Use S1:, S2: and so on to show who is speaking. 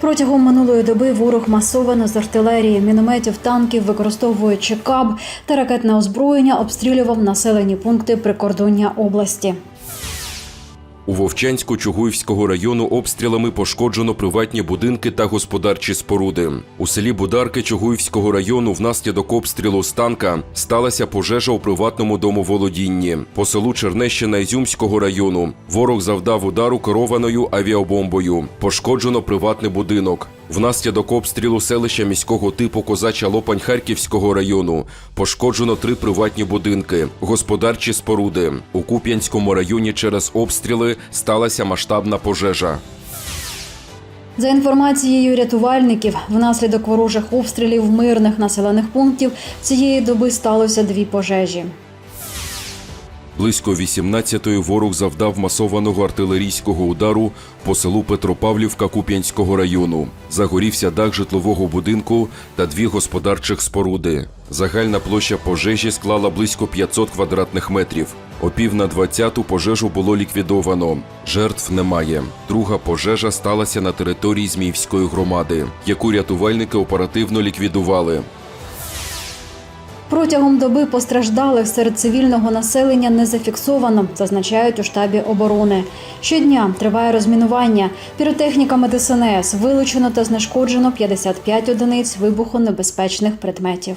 S1: Протягом минулої доби ворог масовано з артилерії, мінометів, танків, використовуючи каб та ракетне озброєння, обстрілював населені пункти прикордоння області.
S2: У Вовчанську Чугуївського району обстрілами пошкоджено приватні будинки та господарчі споруди. У селі Бударки Чугуївського району внаслідок обстрілу з танка сталася пожежа у приватному домоволодінні. По селу Чернещина Ізюмського району ворог завдав удару керованою авіабомбою. Пошкоджено приватний будинок. Внаслідок обстрілу селища міського типу Козача Лопань Харківського району пошкоджено три приватні будинки, господарчі споруди. У Куп'янському районі через обстріли сталася масштабна пожежа.
S1: За інформацією рятувальників, внаслідок ворожих обстрілів мирних населених пунктів цієї доби сталося дві пожежі.
S2: Близько 18-ї ворог завдав масованого артилерійського удару по селу Петропавлівка Куп'янського району. Загорівся дах житлового будинку та дві господарчих споруди. Загальна площа пожежі склала близько 500 квадратних метрів. О пів на 20-ту пожежу було ліквідовано. Жертв немає. Друга пожежа сталася на території Зміївської громади, яку рятувальники оперативно ліквідували.
S1: Протягом доби постраждалих серед цивільного населення не зафіксовано, зазначають у штабі оборони. Щодня триває розмінування. Піротехніками ДСНС вилучено та знешкоджено 55 одиниць вибухонебезпечних предметів.